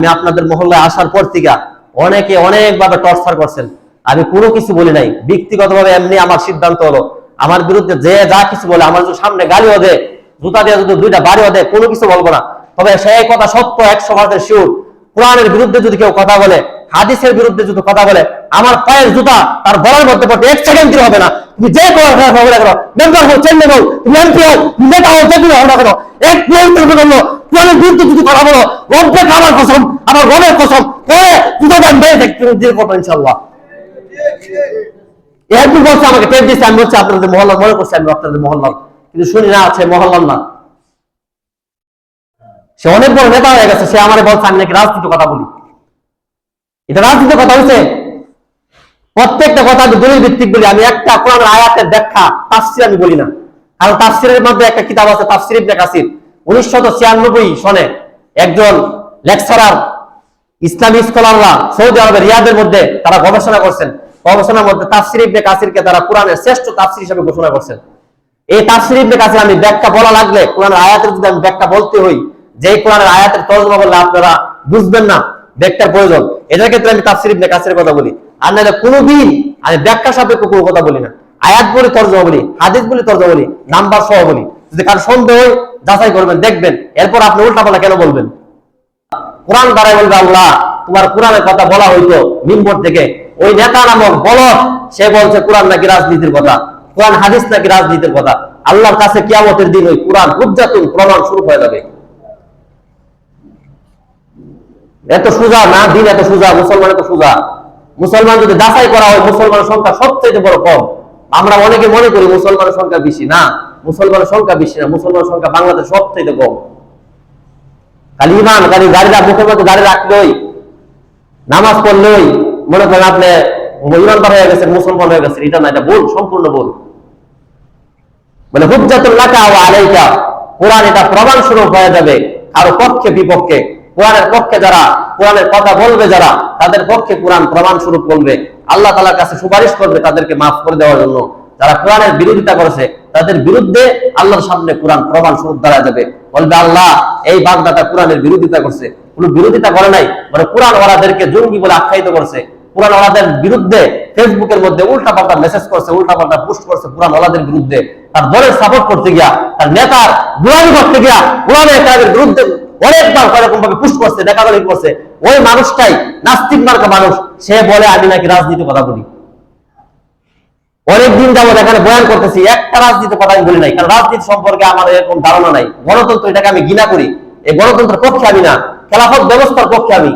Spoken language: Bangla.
আমি আপনাদের মহল্লায় আসার পর থেকে অনেকে অনেকভাবে টর্চার করছেন। আমি কোনো কিছু বলি নাই। ব্যক্তিগতভাবে এমনি আমার সিদ্ধান্ত হলো, আমার বিরুদ্ধে যে যা কিছু বলে, আমার যদি সামনে গালিও দেয়, জুতা দিয়ে যদি দুইটা বাড়িও দেয়, কোনো কিছু বলব না। তবে সেই কথা সত্য একশো পার্সেন্ট শিওর কোরআনের বিরুদ্ধে যদি কেউ কথা বলে, হাদিসের বিরুদ্ধে যদি কথা বলে, আমার পায়ের জুতা তার গলার মধ্যে পড়তে এক সেকেন্ড হবে না। তুমি যে কোনো হবে মেম্বার হও চেন্নাই হও, তুমি এমপি হও নেতা হও, যে কোনো কেন এক মুহূর্তের বিরুদ্ধে কথা বলো। আমার কসম আমার রবের কসম দেখতে দিয়ে ইনশাল্লাহ এরপর বলছে আমাকে টেপ দিচ্ছে আমি আপনাদের মহল্লা মনে করছি আমি আপনাদের মহল্লা কিন্তু শুনি না আছে না। সে অনেক বড় নেতা হয়ে গেছে, সে আমার বলছে, আমি নাকি কথা বলি। এটা রাজনীতির কথা হয়েছে প্রত্যেকটা কথা আমি দলিল ভিত্তিক বলি, আমি একটা কোরআন আয়াতের ব্যাখ্যা, তাফসির আমি বলি না। কারণ তাফসিরের মধ্যে একটা কিতাব আছে, তাফসির ইবনে কাসির। উনিশশত সনে একজন লেকচারার ইসলামী স্কলাররা সৌদি আরবের রিয়াদের মধ্যে তারা গবেষণা করছেন। গবেষণার মধ্যে তাফসির ইবনে কাসিরকে তারা কোরআনের শ্রেষ্ঠ তাফসির হিসেবে ঘোষণা করছেন। এই তাফসির ইবনে কাসির আমি ব্যাখ্যা বলা লাগলে কোরআনের আয়াতের যদি আমি ব্যাখ্যা বলতে হই কোরআনের আয়াতের তর্জমা বললে আপনারা বুঝবেন না, ব্যাখ্যার প্রয়োজন। এটার ক্ষেত্রে আমি তাফসির ইবনে কথা বলি। আর নাহলে কোনোদিন আমি ব্যাখ্যা সাপেক্ষ কোনো কথা বলি না। আয়াত বলে তর্জমা বলি হাদিস বলে তর্জমা বলি, নাম্বার সহ বলি। যদি কারও সন্দেহ হয় যাচাই করবেন, দেখবেন। এরপর আপনি উল্টাপাল্টা কেন বলবেন? কোরআন দ্বারাই বলবে আল্লাহ, তোমার কোরআনের কথা বলা হইতো মিম্বর থেকে। ওই নেতা নামক বলদ, সে বলছে, কোরআন নাকি রাজনীতির কথা? কোরআন হাদিস নাকি রাজনীতির কথা? আল্লাহর কাছে কিয়ামতের দিন ওই কোরআন হুজ্জাতুল প্রমাণ শুরু হয়ে যাবে। এত সোজা না, দিন এত সোজা, মুসলমান এত সোজা। মুসলমান যদি যাচাই করা হয়, মুসলমানের সংখ্যা সবচেয়ে বড় কম। আমরা অনেকে মনে করি মুসলমানের সংখ্যা বেশি। না মুসলমানের সংখ্যা বেশি না, মুসলমানের সংখ্যা বাংলাদেশ সবচেয়ে কম। খালি ইমান খালি রাখ মুখের মধ্যে গাড়ি রাখলেই, নামাজ পড়লেই, মনে করেন আপনি ইমানদার হয়ে গেছেন, মুসলমান হয়ে গেছেন, এটা না, এটা ভুল, সম্পূর্ণ ভুল। মানে হুজ্জাতুল লাকা ওয়া আলাইকা, কোরআন এটা প্রমাণ স্বরূপ হয়ে যাবে, কারও পক্ষে, বিপক্ষে। কোরআনের পক্ষে যারা, কোরআনের কথা বলবে যারা, তাদের পক্ষে কোরআন প্রমাণ স্বরূপ বলবে। আল্লাহ তালার কাছে সুপারিশ করবে তাদেরকে মাফ করে দেওয়ার জন্য। যারা কোরআনের বিরোধিতা করেছে তাদের বিরুদ্ধে আল্লাহর সামনে কোরআন প্রমাণ স্বরূপ দাঁড়া যাবে। বলবে, আল্লাহ, এই বাগদাটা কোরআনের বিরোধিতা করছে। কোন বিরোধিতা করে নাই মানে কোরআন ওরাদেরকে জঙ্গি বলে আখ্যায়িত করছে। কোরআন ওলাদের বিরুদ্ধে ফেসবুকের মধ্যে উল্টা পাল্টা মেসেজ করছে উল্টা পাল্টা পোস্ট করছে কোরআন ওলাদের বিরুদ্ধে। তার দলের সাপোর্ট করতে গিয়া, তার নেতার গুলামি করতে গিয়া কোরআনের কাজের বিরুদ্ধে অনেকবার এরকম ভাবে পুশ করছে দেখাদারি করছে। ওই মানুষটাই নাস্তিক মার্কা মানুষ। সে বলে, আমি নাকি রাজনীতি কথা বলি। অনেকদিন যাব এখানে বয়ান করতেছি, একটা রাজনীতির কথা আমি বলি নাই, কারণ রাজনীতি সম্পর্কে আমার এরকম ধারণা নাই। গণতন্ত্র এটাকে আমি ঘৃণা করি। এই গণতন্ত্রের পক্ষে আমি না, খেলাফত ব্যবস্থার পক্ষে আমি।